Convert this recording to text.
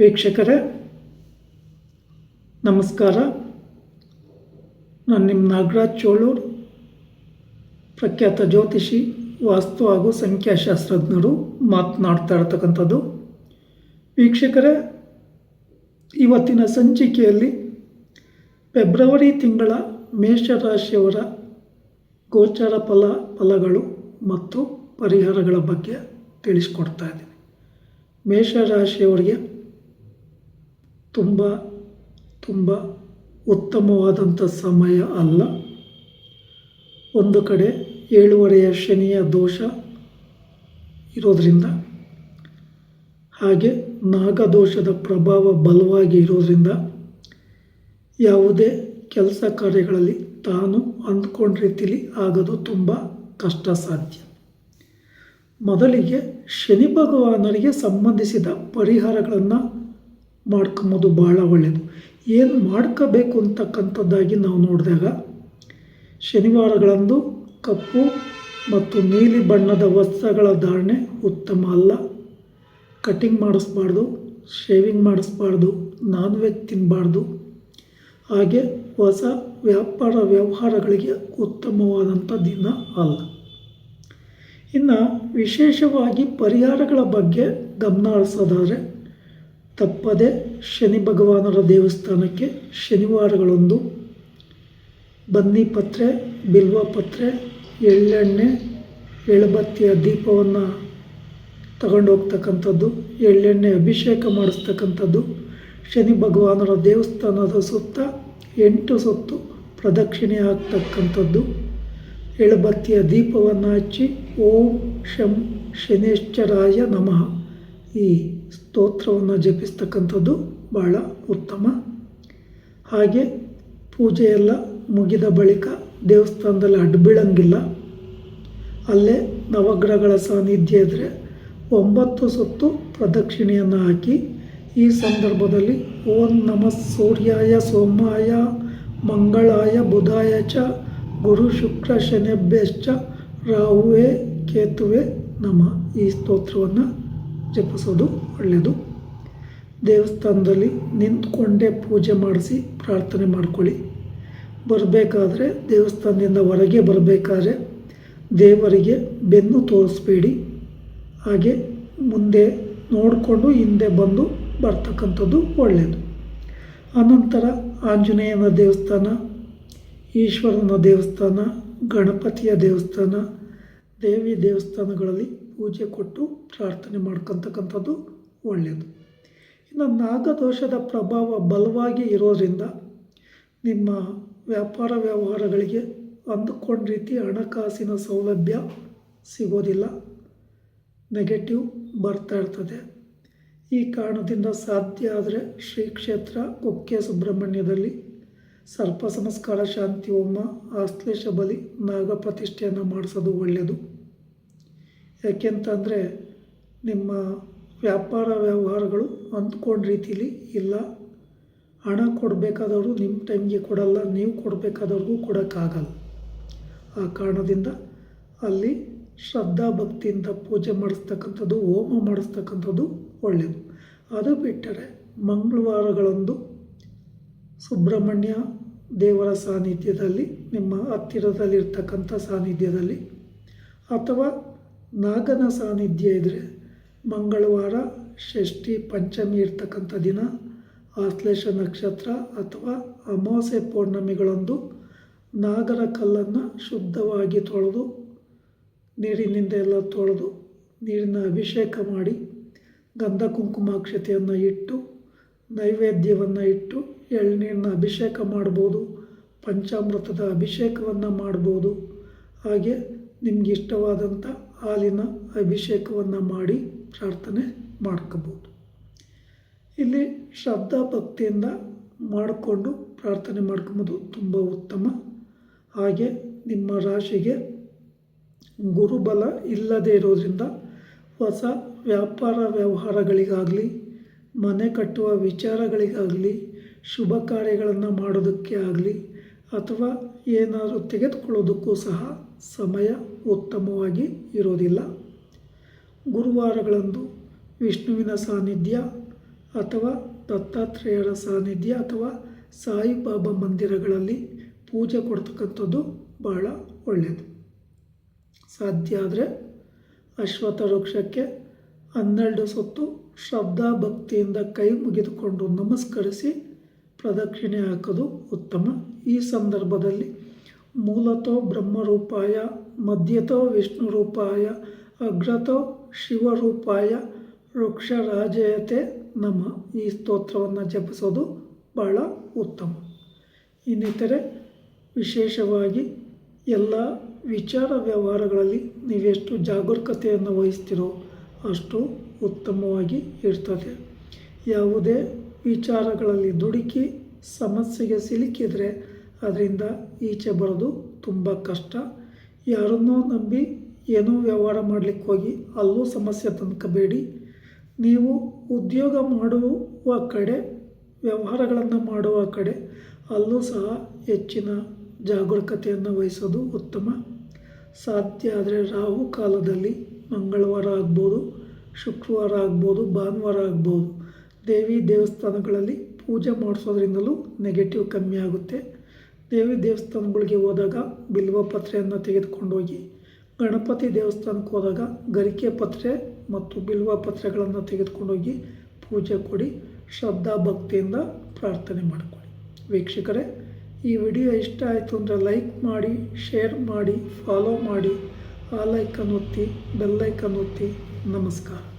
ವೀಕ್ಷಕರೇ, ನಮಸ್ಕಾರ. ನಾನು ನಿಮ್ಮ ನಾಗರಾಜ್ ಚೋಳೂರು, ಪ್ರಖ್ಯಾತ ಜ್ಯೋತಿಷಿ, ವಾಸ್ತು ಹಾಗೂ ಸಂಖ್ಯಾಶಾಸ್ತ್ರಜ್ಞರು ಮಾತನಾಡ್ತಾ ಇರತಕ್ಕಂಥದ್ದು. ವೀಕ್ಷಕರೇ, ಇವತ್ತಿನ ಸಂಚಿಕೆಯಲ್ಲಿ ಫೆಬ್ರವರಿ ತಿಂಗಳ ಮೇಷರಾಶಿಯವರ ಗೋಚರ ಫಲ, ಫಲಗಳು ಮತ್ತು ಪರಿಹಾರಗಳ ಬಗ್ಗೆ ತಿಳಿಸ್ಕೊಡ್ತಾ ಇದ್ದೀನಿ. ಮೇಷರಾಶಿಯವರಿಗೆ ತುಂಬ ತುಂಬ ಉತ್ತಮವಾದಂಥ ಸಮಯ ಅಲ್ಲ. ಒಂದು ಕಡೆ ಏಳುವರೆಯ ಶನಿಯ ದೋಷ ಇರೋದರಿಂದ, ಹಾಗೆ ನಾಗದೋಷದ ಪ್ರಭಾವ ಬಲವಾಗಿ ಇರೋದರಿಂದ ಯಾವುದೇ ಕೆಲಸ ಕಾರ್ಯಗಳಲ್ಲಿ ತಾನು ಅಂದ್ಕೊಂಡ ರೀತಿಲಿ ಆಗೋದು ತುಂಬ ಕಷ್ಟ ಸಾಧ್ಯ. ಮೊದಲಿಗೆ ಶನಿ ಭಗವಾನರಿಗೆ ಸಂಬಂಧಿಸಿದ ಪರಿಹಾರಗಳನ್ನು ಮಾಡ್ಕೊಂಬೋದು ಭಾಳ ಒಳ್ಳೆಯದು ಏನು ಮಾಡ್ಕೋಬೇಕು ಅಂತಕ್ಕಂಥದ್ದಾಗಿ ನಾವು ನೋಡಿದಾಗ, ಶನಿವಾರಗಳಂದು ಕಪ್ಪು ಮತ್ತು ನೀಲಿ ಬಣ್ಣದ ವಸ್ತ್ರಗಳ ಧಾರಣೆ ಉತ್ತಮ ಅಲ್ಲ. ಕಟಿಂಗ್ ಮಾಡಿಸ್ಬಾರ್ದು, ಶೇವಿಂಗ್ ಮಾಡಿಸ್ಬಾರ್ದು ನಾನ್ ವೆಜ್ ತಿನ್ನಬಾರ್ದು ಹಾಗೆ ಹೊಸ ವ್ಯಾಪಾರ ವ್ಯವಹಾರಗಳಿಗೆ ಉತ್ತಮವಾದಂಥ ದಿನ ಅಲ್ಲ. ಇನ್ನು ವಿಶೇಷವಾಗಿ ಪರಿಹಾರಗಳ ಬಗ್ಗೆ ಗಮನ ಹರಿಸೋದಾದರೆ ತಪ್ಪದೆ ಶನಿ ಭಗವಾನರ ದೇವಸ್ಥಾನಕ್ಕೆ ಶನಿವಾರಗಳೊಂದು ಬನ್ನಿ ಪತ್ರೆ, ಬಿಲ್ವ ಪತ್ರೆ, ಎಳ್ಳೆಣ್ಣೆ ಎಳಬತ್ತಿಯ ದೀಪವನ್ನು ತಗೊಂಡೋಗ್ತಕ್ಕಂಥದ್ದು, ಎಳ್ಳೆಣ್ಣೆ ಅಭಿಷೇಕ ಮಾಡಿಸ್ತಕ್ಕಂಥದ್ದು ಶನಿ ಭಗವಾನರ ದೇವಸ್ಥಾನದ ಸುತ್ತ ಎಂಟು ಸುತ್ತು ಪ್ರದಕ್ಷಿಣೆ ಆಗ್ತಕ್ಕಂಥದ್ದು ಎಳಬತ್ತಿಯ ದೀಪವನ್ನು ಹಚ್ಚಿ ಓಂ ಶಂ ಶನೇಶ್ವರಾಯ ನಮಃ. ಈ ಸ್ತೋತ್ರವನ್ನು ಜಪಿಸ್ತಕ್ಕಂಥದ್ದು ಭಾಳ ಉತ್ತಮ. ಹಾಗೆ ಪೂಜೆಯೆಲ್ಲ ಮುಗಿದ ಬಳಿಕ ದೇವಸ್ಥಾನದಲ್ಲಿ ಅಡ್ಬೀಳಂಗಿಲ್ಲ. ಅಲ್ಲೇ ನವಗ್ರಹಗಳ ಸಾನ್ನಿಧ್ಯ ಇದ್ದರೆ ಒಂಬತ್ತು ಸುತ್ತು ಪ್ರದಕ್ಷಿಣೆಯನ್ನು ಹಾಕಿ ಈ ಸಂದರ್ಭದಲ್ಲಿ ಓಂ ನಮ ಸೂರ್ಯಾಯ ಸೋಮಾಯ ಮಂಗಳಾಯ ಬುಧಾಯ ಚ ಗುರು ಶುಕ್ರ ಶನಿಭ್ಯಶ್ಚ ರಾಹುವೆ ಕೇತುವೆ ನಮ. ಈ ಸ್ತೋತ್ರವನ್ನು ಜಪಿಸೋದು ಒಳ್ಳೆಯದು. ದೇವಸ್ಥಾನದಲ್ಲಿ ನಿಂತ್ಕೊಂಡೇ ಪೂಜೆ ಮಾಡಿಸಿ ಪ್ರಾರ್ಥನೆ ಮಾಡ್ಕೊಳ್ಳಿ. ಬರಬೇಕಾದ್ರೆ ದೇವಸ್ಥಾನದಿಂದ ಹೊರಗೆ ಬರಬೇಕಾದ್ರೆ ದೇವರಿಗೆ ಬೆನ್ನು ತೋರಿಸ್ಬೇಡಿ. ಹಾಗೆ ಮುಂದೆ ನೋಡಿಕೊಂಡು ಹಿಂದೆ ಬಂದು ಬರ್ತಕ್ಕಂಥದ್ದು ಒಳ್ಳೆಯದು. ಅನಂತರ ಆಂಜನೇಯನ ದೇವಸ್ಥಾನ, ಈಶ್ವರನ ದೇವಸ್ಥಾನ, ಗಣಪತಿಯ ದೇವಸ್ಥಾನ, ದೇವಿ ದೇವಸ್ಥಾನಗಳಲ್ಲಿ ಪೂಜೆ ಕೊಟ್ಟು ಪ್ರಾರ್ಥನೆ ಮಾಡ್ಕೊತಕ್ಕಂಥದ್ದು ಒಳ್ಳೆಯದು ಇನ್ನು ನಾಗದೋಷದ ಪ್ರಭಾವ ಬಲವಾಗಿ ಇರೋದರಿಂದ ನಿಮ್ಮ ವ್ಯಾಪಾರ ವ್ಯವಹಾರಗಳಿಗೆ ಅಂದುಕೊಂಡ ರೀತಿ ಹಣಕಾಸಿನ ಸೌಲಭ್ಯ ಸಿಗೋದಿಲ್ಲ. ನೆಗೆಟಿವ್ ಬರ್ತಾ ಇರ್ತದೆ. ಈ ಕಾರಣದಿಂದ ಸಾಧ್ಯ ಆದರೆ ಶ್ರೀ ಕ್ಷೇತ್ರ ಕುಕ್ಕೆ ಸುಬ್ರಹ್ಮಣ್ಯದಲ್ಲಿ ಸರ್ಪ ಸಂಸ್ಕಾರ ಶಾಂತಿ ಹೋಮ ಆಶ್ಲೇಷ ಬಲಿ, ನಾಗ ಪ್ರತಿಷ್ಠೆಯನ್ನು ಮಾಡಿಸೋದು ಒಳ್ಳೆಯದು ಯಾಕೆಂತಂದರೆ ನಿಮ್ಮ ವ್ಯಾಪಾರ ವ್ಯವಹಾರಗಳು ಅಂದ್ಕೊಂಡ ರೀತಿಲಿ ಇಲ್ಲ. ಹಣ ಕೊಡಬೇಕಾದವರು ನಿಮ್ಮ ಟೈಮ್ಗೆ ಕೊಡಲ್ಲ, ನೀವು ಕೊಡಬೇಕಾದವ್ರಿಗೂ ಕೊಡೋಕ್ಕಾಗಲ್ಲ. ಆ ಕಾರಣದಿಂದ ಅಲ್ಲಿ ಶ್ರದ್ಧಾ ಭಕ್ತಿಯಿಂದ ಪೂಜೆ ಮಾಡಿಸ್ತಕ್ಕಂಥದ್ದು, ಹೋಮ ಮಾಡಿಸ್ತಕ್ಕಂಥದ್ದು ಒಳ್ಳೆಯದು ಅದು ಬಿಟ್ಟರೆ ಮಂಗಳವಾರಗಳಂದು ಸುಬ್ರಹ್ಮಣ್ಯ ದೇವರ ಸಾನ್ನಿಧ್ಯದಲ್ಲಿ, ನಿಮ್ಮ ಹತ್ತಿರದಲ್ಲಿರ್ತಕ್ಕಂಥ ಸಾನ್ನಿಧ್ಯದಲ್ಲಿ ಅಥವಾ ನಾಗನ ಸಾನ್ನಿಧ್ಯ ಇದ್ದರೆ ಮಂಗಳವಾರ ಷಷ್ಠಿ ಪಂಚಮಿ ಇರ್ತಕ್ಕಂಥ ದಿನ, ಆಶ್ಲೇಷ ನಕ್ಷತ್ರ ಅಥವಾ ಅಮಾವಾಸ್ಯೆ ಪೌರ್ಣಮಿಗಳಂದು ನಾಗರ ಕಲ್ಲನ್ನು ಶುದ್ಧವಾಗಿ ತೊಳೆದು, ನೀರಿನಿಂದ ಎಲ್ಲ ತೊಳೆದು ನೀರಿನ ಅಭಿಷೇಕ ಮಾಡಿ ಗಂಧ ಕುಂಕುಮಾಕ್ಷತೆಯನ್ನು ಇಟ್ಟು, ನೈವೇದ್ಯವನ್ನು ಇಟ್ಟು ಎಳ್ನೀರನ್ನ ಅಭಿಷೇಕ ಮಾಡ್ಬೋದು, ಪಂಚಾಮೃತದ ಅಭಿಷೇಕವನ್ನು ಮಾಡ್ಬೋದು. ಹಾಗೆ ನಿಮ್ಗೆ ಇಷ್ಟವಾದಂಥ ಹಾಲಿನ ಅಭಿಷೇಕವನ್ನು ಮಾಡಿ ಪ್ರಾರ್ಥನೆ ಮಾಡ್ಕೋಬೋದು. ಇಲ್ಲಿ ಶ್ರದ್ಧಾ ಭಕ್ತಿಯಿಂದ ಮಾಡಿಕೊಂಡು ಪ್ರಾರ್ಥನೆ ಮಾಡ್ಕೊಬೋದು ತುಂಬ ಉತ್ತಮ. ಹಾಗೆ ನಿಮ್ಮ ರಾಶಿಗೆ ಗುರುಬಲ ಇಲ್ಲದೇ ಇರೋದ್ರಿಂದ ಹೊಸ ವ್ಯಾಪಾರ ವ್ಯವಹಾರಗಳಿಗಾಗಲಿ, ಮನೆ ಕಟ್ಟುವ ವಿಚಾರಗಳಿಗಾಗಲಿ, ಶುಭ ಕಾರ್ಯಗಳನ್ನು ಮಾಡೋದಕ್ಕೆ ಆಗಲಿ ಅಥವಾ ಏನಾದರೂ ತೆಗೆದುಕೊಳ್ಳೋದಕ್ಕೂ ಸಹ ಸಮಯ ಉತ್ತಮವಾಗಿ ಇರೋದಿಲ್ಲ. ಗುರುವಾರಗಳಂದು ವಿಷ್ಣುವಿನ ಸಾನ್ನಿಧ್ಯ ಅಥವಾ ದತ್ತಾತ್ರೇಯರ ಸಾನ್ನಿಧ್ಯ ಅಥವಾ ಸಾಯಿಬಾಬಾ ಮಂದಿರಗಳಲ್ಲಿ ಪೂಜೆ ಕೊಡ್ತಕ್ಕಂಥದ್ದು ಬಹಳ ಒಳ್ಳೆಯದು ಸಾಧ್ಯ ಆದರೆ ಅಶ್ವಥ ವೃಕ್ಷಕ್ಕೆ ಹನ್ನೆರಡು ಸುತ್ತು ಶ್ರದ್ಧಾ ಭಕ್ತಿಯಿಂದ ಕೈ ಮುಗಿದುಕೊಂಡು ನಮಸ್ಕರಿಸಿ ಪ್ರದಕ್ಷಿಣೆ ಹಾಕೋದು ಉತ್ತಮ. ಈ ಸಂದರ್ಭದಲ್ಲಿ ಮೂಲತೋ ಬ್ರಹ್ಮರೂಪಾಯ, ಮಧ್ಯತೋ ವಿಷ್ಣು ರೂಪಾಯ ಅಗ್ರತೋ ಶಿವರೂಪಾಯ ವೃಕ್ಷರಾಜಯತೆ ನಮ. ಈ ಸ್ತೋತ್ರವನ್ನು ಜಪಿಸೋದು ಬಹಳ ಉತ್ತಮ. ಇನ್ನಿತರೆ ವಿಶೇಷವಾಗಿ ಎಲ್ಲ ವಿಚಾರ ವ್ಯವಹಾರಗಳಲ್ಲಿ ನೀವೆಷ್ಟು ಜಾಗರೂಕತೆಯನ್ನು ವಹಿಸ್ತೀರೋ ಅಷ್ಟು ಉತ್ತಮವಾಗಿ ಇರ್ತದೆ. ಯಾವುದೇ ವಿಚಾರಗಳಲ್ಲಿ ದುಡುಕಿ ಸಮಸ್ಯೆಗೆ ಸಿಲುಕಿದರೆ ಅದರಿಂದ ಈಚೆ ಬರೋದು ತುಂಬ ಕಷ್ಟ. ಯಾರನ್ನೋ ನಂಬಿ ಏನೋ ವ್ಯವಹಾರ ಮಾಡಲಿಕ್ಕೆ ಹೋಗಿ ಅಲ್ಲೂ ಸಮಸ್ಯೆ ತಂದ್ಕೋಬೇಡಿ. ನೀವು ಉದ್ಯೋಗ ಮಾಡುವ ಕಡೆ, ವ್ಯವಹಾರಗಳನ್ನು ಮಾಡುವ ಕಡೆ ಅಲ್ಲೂ ಸಹ ಹೆಚ್ಚಿನ ಜಾಗರೂಕತೆಯನ್ನು ವಹಿಸೋದು ಉತ್ತಮ. ಸಾಧ್ಯ ಆದರೆ ರಾಹು ಕಾಲದಲ್ಲಿ ಮಂಗಳವಾರ ಆಗ್ಬೋದು, ಶುಕ್ರವಾರ ಆಗ್ಬೋದು, ಭಾನುವಾರ ಆಗ್ಬೋದು. ದೇವಿ ದೇವಸ್ಥಾನಗಳಲ್ಲಿ ಪೂಜೆ ಮಾಡಿಸೋದ್ರಿಂದಲೂ ನೆಗೆಟಿವ್ ಕಮ್ಮಿ ಆಗುತ್ತೆ. ದೇವಿ ದೇವಸ್ಥಾನಗಳಿಗೆ ಹೋದಾಗ ಬಿಲ್ವ ಪತ್ರೆಯನ್ನು ತೆಗೆದುಕೊಂಡೋಗಿ, ಗಣಪತಿ ದೇವಸ್ಥಾನಕ್ಕೆ ಹೋದಾಗ ಗರಿಕೆ ಪತ್ರೆ ಮತ್ತು ಬಿಲ್ವ ಪತ್ರೆಗಳನ್ನು ತೆಗೆದುಕೊಂಡೋಗಿ ಪೂಜೆ ಕೊಡಿ, ಶ್ರದ್ಧಾ ಭಕ್ತಿಯಿಂದ ಪ್ರಾರ್ಥನೆ ಮಾಡಿಕೊಳ್ಳಿ. ವೀಕ್ಷಕರೇ, ಈ ವಿಡಿಯೋ ಇಷ್ಟ ಆಯಿತು ಅಂದರೆ ಲೈಕ್ ಮಾಡಿ, ಶೇರ್ ಮಾಡಿ ಫಾಲೋ ಮಾಡಿ, ಆ ಲೈಕನ್ನು ಒತ್ತಿ ಬೆಲ್ಲೈಕನ್ನು ಒತ್ತಿ. ನಮಸ್ಕಾರ.